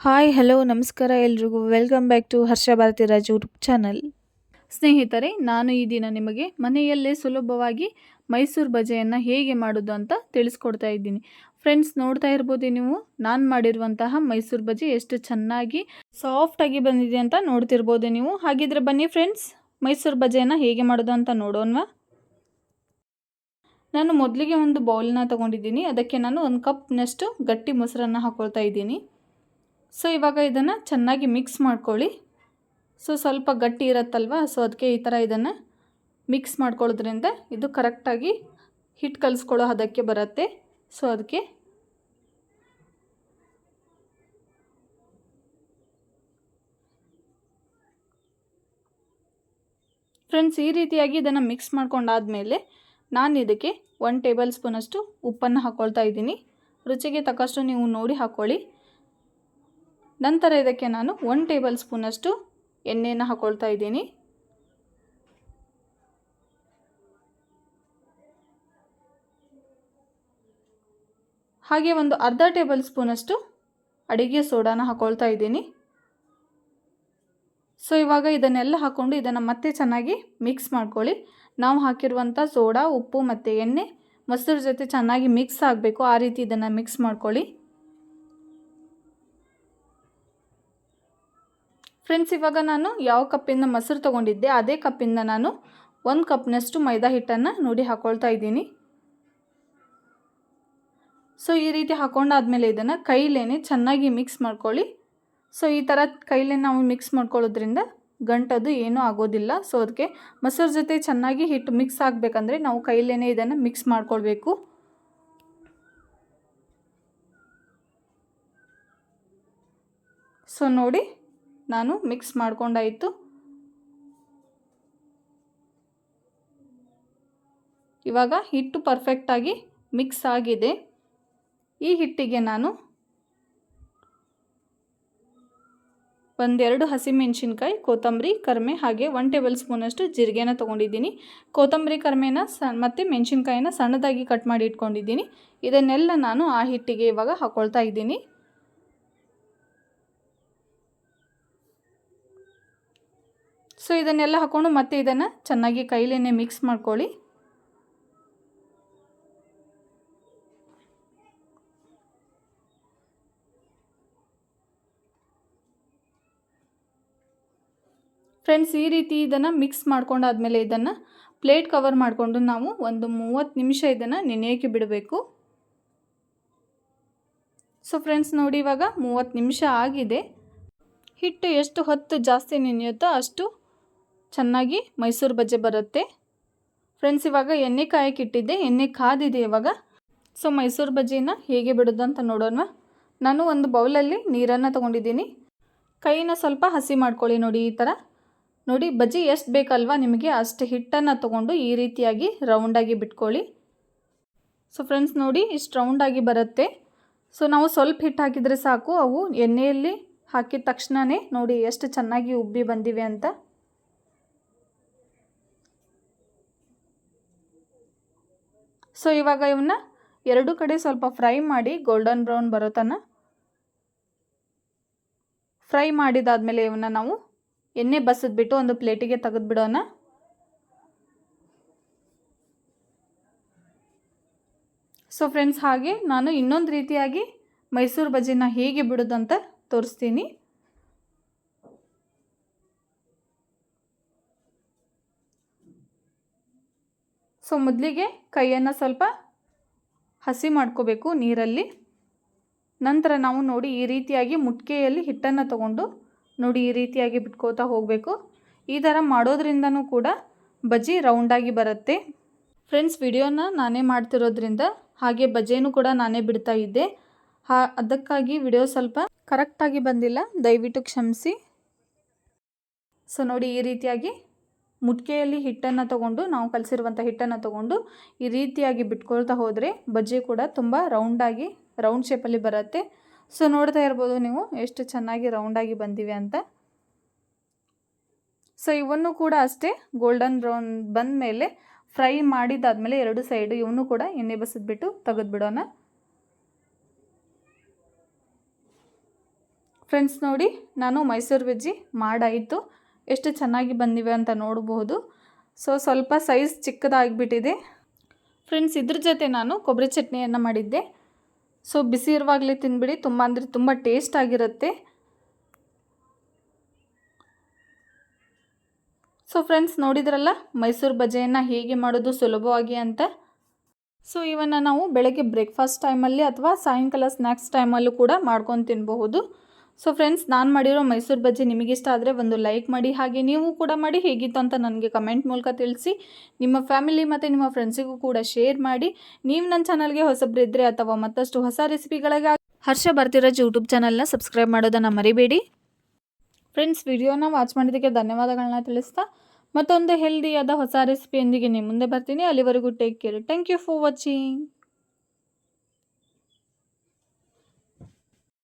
Hi, hello, ನಮಸ್ಕಾರ ಎಲ್ರಿಗೂ. Welcome back to Harsha Bharathi Raj YouTube channel ಸ್ನೇಹಿತರೆ, ನಾನು ಈ ದಿನ ನಿಮಗೆ ಮನೆಯಲ್ಲೇ ಸುಲಭವಾಗಿ ಮೈಸೂರು ಬಜೆಯನ್ನು ಹೇಗೆ ಮಾಡೋದು ಅಂತ ತಿಳಿಸ್ಕೊಡ್ತಾ ಇದ್ದೀನಿ. ಫ್ರೆಂಡ್ಸ್ ನೋಡ್ತಾ ಇರ್ಬೋದು ನೀವು. ನಾನು ಮಾಡಿರುವಂತಹ ಮೈಸೂರು ಬಜೆ ಎಷ್ಟು ಚೆನ್ನಾಗಿ ಸಾಫ್ಟಾಗಿ ಬಂದಿದೆ ಅಂತ ನೋಡ್ತಿರ್ಬೋದು ನೀವು. ಹಾಗಿದ್ರೆ ಬನ್ನಿ ಫ್ರೆಂಡ್ಸ್ ಮೈಸೂರು ಬಜೆಯನ್ನು ಹೇಗೆ ಮಾಡೋದು ಅಂತ ನೋಡೋಣವಾ? ನಾನು ಮೊದಲಿಗೆ ಒಂದು ಬೌಲ್ನ ತೊಗೊಂಡಿದ್ದೀನಿ. ಅದಕ್ಕೆ ನಾನು ಒಂದು ಕಪ್ನಷ್ಟು ಗಟ್ಟಿ ಮೊಸರನ್ನು ಹಾಕ್ಕೊಳ್ತಾ ಇದ್ದೀನಿ. ಸೊ ಇವಾಗ ಇದನ್ನು ಚೆನ್ನಾಗಿ ಮಿಕ್ಸ್ ಮಾಡ್ಕೊಳ್ಳಿ. ಸೊ ಸ್ವಲ್ಪ ಗಟ್ಟಿ ಇರುತ್ತಲ್ವ? ಸೊ ಅದಕ್ಕೆ ಈ ಥರ ಇದನ್ನು ಮಿಕ್ಸ್ ಮಾಡ್ಕೊಳ್ಳೋದ್ರಿಂದ ಇದು ಕರೆಕ್ಟಾಗಿ ಹಿಟ್ಟು ಕಲಿಸ್ಕೊಳ್ಳೋ ಹದಕ್ಕೆ ಬರುತ್ತೆ. ಸೊ ಅದಕ್ಕೆ ಫ್ರೆಂಡ್ಸ್ ಈ ರೀತಿಯಾಗಿ ಇದನ್ನು ಮಿಕ್ಸ್ ಮಾಡ್ಕೊಂಡಾದಮೇಲೆ ನಾನು ಇದಕ್ಕೆ ಒನ್ ಟೇಬಲ್ ಸ್ಪೂನಷ್ಟು ಉಪ್ಪನ್ನು ಹಾಕ್ಕೊಳ್ತಾ ಇದ್ದೀನಿ. ರುಚಿಗೆ ತಕ್ಕಷ್ಟು ನೀವು ನೋಡಿ ಹಾಕ್ಕೊಳ್ಳಿ ನಂತರ ಇದಕ್ಕೆ ನಾನು ಒನ್ ಟೇಬಲ್ ಸ್ಪೂನಷ್ಟು ಎಣ್ಣೆಯನ್ನು ಹಾಕೊಳ್ತಾ ಇದ್ದೀನಿ. ಹಾಗೆ ಒಂದು ಅರ್ಧ ಟೇಬಲ್ ಸ್ಪೂನಷ್ಟು ಅಡಿಗೆ ಸೋಡಾನ ಹಾಕ್ಕೊಳ್ತಾ ಇದ್ದೀನಿ. ಸೊ ಇವಾಗ ಇದನ್ನೆಲ್ಲ ಹಾಕ್ಕೊಂಡು ಇದನ್ನು ಮತ್ತೆ ಚೆನ್ನಾಗಿ ಮಿಕ್ಸ್ ಮಾಡ್ಕೊಳ್ಳಿ. ನಾವು ಹಾಕಿರುವಂಥ ಸೋಡಾ, ಉಪ್ಪು ಮತ್ತು ಎಣ್ಣೆ ಮೊಸರು ಜೊತೆ ಚೆನ್ನಾಗಿ ಮಿಕ್ಸ್ ಆಗಬೇಕು. ಆ ರೀತಿ ಇದನ್ನು ಮಿಕ್ಸ್ ಮಾಡ್ಕೊಳ್ಳಿ. ಫ್ರೆಂಡ್ಸ್ ಇವಾಗ ನಾನು ಯಾವ ಕಪ್ಪಿಂದ ಮೊಸರು ತೊಗೊಂಡಿದ್ದೆ, ಅದೇ ಕಪ್ಪಿಂದ ನಾನು ಒಂದು ಕಪ್ನಷ್ಟು ಮೈದಾ ಹಿಟ್ಟನ್ನು ನೋಡಿ ಹಾಕ್ಕೊಳ್ತಾ ಇದ್ದೀನಿ. ಸೊ ಈ ರೀತಿ ಹಾಕೊಂಡಾದ್ಮೇಲೆ ಇದನ್ನು ಕೈಲೇನೆ ಚೆನ್ನಾಗಿ ಮಿಕ್ಸ್ ಮಾಡ್ಕೊಳ್ಳಿ. ಸೊ ಈ ಥರ ಕೈಲೇ ನಾವು ಮಿಕ್ಸ್ ಮಾಡ್ಕೊಳ್ಳೋದ್ರಿಂದ ಗಂಟದು ಏನೂ ಆಗೋದಿಲ್ಲ. ಸೊ ಅದಕ್ಕೆ ಮೊಸರು ಜೊತೆ ಚೆನ್ನಾಗಿ ಹಿಟ್ಟು ಮಿಕ್ಸ್ ಆಗಬೇಕಂದ್ರೆ ನಾವು ಕೈಲೇ ಇದನ್ನು ಮಿಕ್ಸ್ ಮಾಡ್ಕೊಳ್ಬೇಕು. ಸೊ ನೋಡಿ ನಾನು ಮಿಕ್ಸ್ ಮಾಡ್ಕೊಂಡಾಯಿತು. ಇವಾಗ ಹಿಟ್ಟು ಪರ್ಫೆಕ್ಟಾಗಿ ಮಿಕ್ಸ್ ಆಗಿದೆ. ಈ ಹಿಟ್ಟಿಗೆ ನಾನು ಒಂದೆರಡು ಹಸಿಮೆಣಸಿನ್ಕಾಯಿ, ಕೊತ್ತಂಬರಿ, ಕರ್ಮೆ ಹಾಗೆ ಒನ್ ಟೇಬಲ್ ಸ್ಪೂನಷ್ಟು ಜೀರಿಗೆನ ತೊಗೊಂಡಿದ್ದೀನಿ. ಕೊತ್ತಂಬರಿ, ಕರ್ಮೆನ ಸ ಮತ್ತು ಮೆಣಸಿನ್ಕಾಯಿನ ಸಣ್ಣದಾಗಿ ಕಟ್ ಮಾಡಿ ಇಟ್ಕೊಂಡಿದ್ದೀನಿ. ಇದನ್ನೆಲ್ಲ ನಾನು ಆ ಹಿಟ್ಟಿಗೆ ಇವಾಗ ಹಾಕ್ಕೊಳ್ತಾ ಇದ್ದೀನಿ. ಸೊ ಇದನ್ನೆಲ್ಲ ಹಾಕ್ಕೊಂಡು ಮತ್ತೆ ಇದನ್ನು ಚೆನ್ನಾಗಿ ಕೈಲೇನೆ ಮಿಕ್ಸ್ ಮಾಡ್ಕೊಳ್ಳಿ. ಫ್ರೆಂಡ್ಸ್ ಈ ರೀತಿ ಇದನ್ನು ಮಿಕ್ಸ್ ಮಾಡ್ಕೊಂಡಾದ್ಮೇಲೆ ಇದನ್ನು ಪ್ಲೇಟ್ ಕವರ್ ಮಾಡಿಕೊಂಡು ನಾವು ಒಂದು ಮೂವತ್ತು ನಿಮಿಷ ಇದನ್ನು ನೆನೆಯೋಕ್ಕೆ ಬಿಡಬೇಕು. ಸೊ ಫ್ರೆಂಡ್ಸ್ ನೋಡಿ ಇವಾಗ ಮೂವತ್ತು ನಿಮಿಷ ಆಗಿದೆ. ಹಿಟ್ಟು ಎಷ್ಟು ಹೊತ್ತು ಜಾಸ್ತಿ ನೆನೆಯುತ್ತೋ ಅಷ್ಟು ಚೆನ್ನಾಗಿ ಮೈಸೂರು ಬಜ್ಜೆ ಬರುತ್ತೆ. ಫ್ರೆಂಡ್ಸ್ ಇವಾಗ ಎಣ್ಣೆ ಕಾಯಕ್ಕೆ ಇಟ್ಟಿದ್ದೆ. ಎಣ್ಣೆ ಕಾದಿದೆ ಇವಾಗ. ಸೊ ಮೈಸೂರು ಬಜ್ಜಿನ ಹೇಗೆ ಬಿಡೋದು ಅಂತ ನೋಡೋಣ. ನಾನು ಒಂದು ಬೌಲಲ್ಲಿ ನೀರನ್ನು ತೊಗೊಂಡಿದ್ದೀನಿ. ಕೈನ ಸ್ವಲ್ಪ ಹಸಿ ಮಾಡ್ಕೊಳ್ಳಿ ನೋಡಿ ಈ ಥರ. ನೋಡಿ, ಬಜ್ಜಿ ಎಷ್ಟು ಬೇಕಲ್ವಾ? ನಿಮಗೆ ಅಷ್ಟು ಹಿಟ್ಟನ್ನು ತೊಗೊಂಡು ಈ ರೀತಿಯಾಗಿ ರೌಂಡಾಗಿ ಬಿಟ್ಕೊಳ್ಳಿ. ಸೊ ಫ್ರೆಂಡ್ಸ್ ನೋಡಿ ಇಷ್ಟು ರೌಂಡಾಗಿ ಬರುತ್ತೆ. ಸೊ ನಾವು ಸ್ವಲ್ಪ ಹಿಟ್ಟು ಹಾಕಿದರೆ ಸಾಕು. ಅವು ಎಣ್ಣೆಯಲ್ಲಿ ಹಾಕಿದ ತಕ್ಷಣವೇ ನೋಡಿ ಎಷ್ಟು ಚೆನ್ನಾಗಿ ಉಬ್ಬಿ ಬಂದಿವೆ ಅಂತ. ಸೊ ಇವಾಗ ಇವನ್ನ ಎರಡು ಕಡೆ ಸ್ವಲ್ಪ ಫ್ರೈ ಮಾಡಿ ಗೋಲ್ಡನ್ ಬ್ರೌನ್ ಬರೋ ತನಕ ಫ್ರೈ ಮಾಡಿದಾದಮೇಲೆ ಇವನ್ನ ನಾವು ಎಣ್ಣೆ ಬಸಿದ್ಬಿಟ್ಟು ಒಂದು ಪ್ಲೇಟಿಗೆ ತೆಗೆದುಬಿಡೋಣ ಸೊ ಫ್ರೆಂಡ್ಸ್ ಹಾಗೆ ನಾನು ಇನ್ನೊಂದು ರೀತಿಯಾಗಿ ಮೈಸೂರು ಬಜ್ಜಿನ ಹೇಗೆ ಬಿಡೋದಂತ ತೋರಿಸ್ತೀನಿ. ಸೊ ಮೊದಲಿಗೆ ಕೈಯನ್ನು ಸ್ವಲ್ಪ ಹಸಿ ಮಾಡ್ಕೋಬೇಕು ನೀರಲ್ಲಿ. ನಂತರ ನಾವು ನೋಡಿ ಈ ರೀತಿಯಾಗಿ ಮುಟ್ಕೆಯಲ್ಲಿ ಹಿಟ್ಟನ್ನು ತಗೊಂಡು ನೋಡಿ ಈ ರೀತಿಯಾಗಿ ಬಿಟ್ಕೋತಾ ಹೋಗಬೇಕು. ಈ ಥರ ಮಾಡೋದ್ರಿಂದನೂ ಕೂಡ ಬಜ್ಜಿ ರೌಂಡಾಗಿ ಬರುತ್ತೆ. ಫ್ರೆಂಡ್ಸ್, ವಿಡಿಯೋನ ನಾನೇ ಮಾಡ್ತಿರೋದ್ರಿಂದ ಹಾಗೆ ಬಜ್ಜೇನೂ ಕೂಡ ನಾನೇ ಬಿಡ್ತಾ ಇದ್ದೆ. ಹಾ, ಅದಕ್ಕಾಗಿ ವಿಡಿಯೋ ಸ್ವಲ್ಪ ಕರೆಕ್ಟಾಗಿ ಬಂದಿಲ್ಲ, ದಯವಿಟ್ಟು ಕ್ಷಮಿಸಿ. ಸೊ ನೋಡಿ ಈ ರೀತಿಯಾಗಿ ಮುಟ್ಕೆಯಲ್ಲಿ ಹಿಟ್ಟನ್ನು ತಗೊಂಡು, ನಾವು ಕಲಸಿರುವಂಥ ಹಿಟ್ಟನ್ನು ತಗೊಂಡು ಈ ರೀತಿಯಾಗಿ ಬಿಟ್ಕೊಳ್ತಾ ಹೋದರೆ ಬಜ್ಜಿ ಕೂಡ ತುಂಬ ರೌಂಡಾಗಿ ರೌಂಡ್ ಶೇಪಲ್ಲಿ ಬರುತ್ತೆ. ಸೊ ನೋಡ್ತಾ ಇರ್ಬೋದು ನೀವು ಎಷ್ಟು ಚೆನ್ನಾಗಿ ರೌಂಡಾಗಿ ಬಂದಿವೆ ಅಂತ. ಸೊ ಇವನ್ನು ಕೂಡ ಅಷ್ಟೇ ಗೋಲ್ಡನ್ ಬ್ರೌನ್ ಬಂದ ಮೇಲೆ ಫ್ರೈ ಮಾಡಿದಾದ್ಮೇಲೆ ಎರಡು ಸೈಡು ಇವನು ಕೂಡ ಎಣ್ಣೆ ಬಸಿದ್ಬಿಟ್ಟು ತೆಗೆದುಬಿಡೋಣ ಫ್ರೆಂಡ್ಸ್ ನೋಡಿ, ನಾನು ಮೈಸೂರು ಬಜ್ಜಿ ಮಾಡಾಯಿತು. ಎಷ್ಟು ಚೆನ್ನಾಗಿ ಬಂದಿವೆ ಅಂತ ನೋಡಬಹುದು ಸೊ ಸ್ವಲ್ಪ ಸೈಜ್ ಚಿಕ್ಕದಾಗಿಬಿಟ್ಟಿದೆ. ಫ್ರೆಂಡ್ಸ್ ಇದ್ರ ಜೊತೆ ನಾನು ಕೊಬ್ಬರಿ ಚಟ್ನಿಯನ್ನು ಮಾಡಿದ್ದೆ. ಸೊ ಬಿಸಿ ಇರುವಾಗಲೇ ತಿನ್ಬಿಡಿ. ತುಂಬ ಅಂದರೆ ತುಂಬ ಟೇಸ್ಟ್ ಆಗಿರುತ್ತೆ. ಸೊ ಫ್ರೆಂಡ್ಸ್ ನೋಡಿದ್ರಲ್ಲ ಮೈಸೂರು ಬಜೆಯನ್ನು ಹೇಗೆ ಮಾಡೋದು ಸುಲಭವಾಗಿ ಅಂತ? ಸೊ ಇವನ್ನು ನಾವು ಬೆಳಗ್ಗೆ ಬ್ರೇಕ್ಫಾಸ್ಟ್ ಟೈಮಲ್ಲಿ ಅಥವಾ ಸಾಯಂಕಾಲ ಸ್ನ್ಯಾಕ್ಸ್ ಟೈಮಲ್ಲೂ ಕೂಡ ಮಾಡ್ಕೊಂಡು ತಿನ್ನಬಹುದು ಸೊ ಫ್ರೆಂಡ್ಸ್ ನಾನು ಮಾಡಿರೋ ಮೈಸೂರು ಬಜ್ಜಿ ನಿಮಗಿಷ್ಟ ಆದರೆ ಒಂದು ಲೈಕ್ ಮಾಡಿ, ಹಾಗೆ ನೀವು ಕೂಡ ಮಾಡಿ, ಹೇಗಿತ್ತು ಅಂತ ನನಗೆ ಕಮೆಂಟ್ ಮೂಲಕ ತಿಳಿಸಿ. ನಿಮ್ಮ ಫ್ಯಾಮಿಲಿ ಮತ್ತು ನಿಮ್ಮ ಫ್ರೆಂಡ್ಸಿಗೂ ಕೂಡ ಶೇರ್ ಮಾಡಿ. ನೀವು ನನ್ನ ಚಾನಲ್ಗೆ ಹೊಸಬ್ರಿದ್ದರೆ ಅಥವಾ ಮತ್ತಷ್ಟು ಹೊಸ ರೆಸಿಪಿಗಳಿಗೆ ಹರ್ಷ ಬರ್ತಿರೋಜ್ ಯೂಟ್ಯೂಬ್ ಚಾನಲ್ನ ಸಬ್ಸ್ಕ್ರೈಬ್ ಮಾಡೋದನ್ನು ಮರಿಬೇಡಿ. ಫ್ರೆಂಡ್ಸ್ ವಿಡಿಯೋನ ವಾಚ್ ಮಾಡಿದ್ದಕ್ಕೆ ಧನ್ಯವಾದಗಳನ್ನ ತಿಳಿಸ್ತಾ, ಮತ್ತೊಂದು ಹೆಲ್ದಿಯಾದ ಹೊಸ ರೆಸಿಪಿಯೊಂದಿಗೆ ನಿಮ್ಮ ಮುಂದೆ ಬರ್ತೀನಿ. ಅಲ್ಲಿವರೆಗೂ take care thank you for watching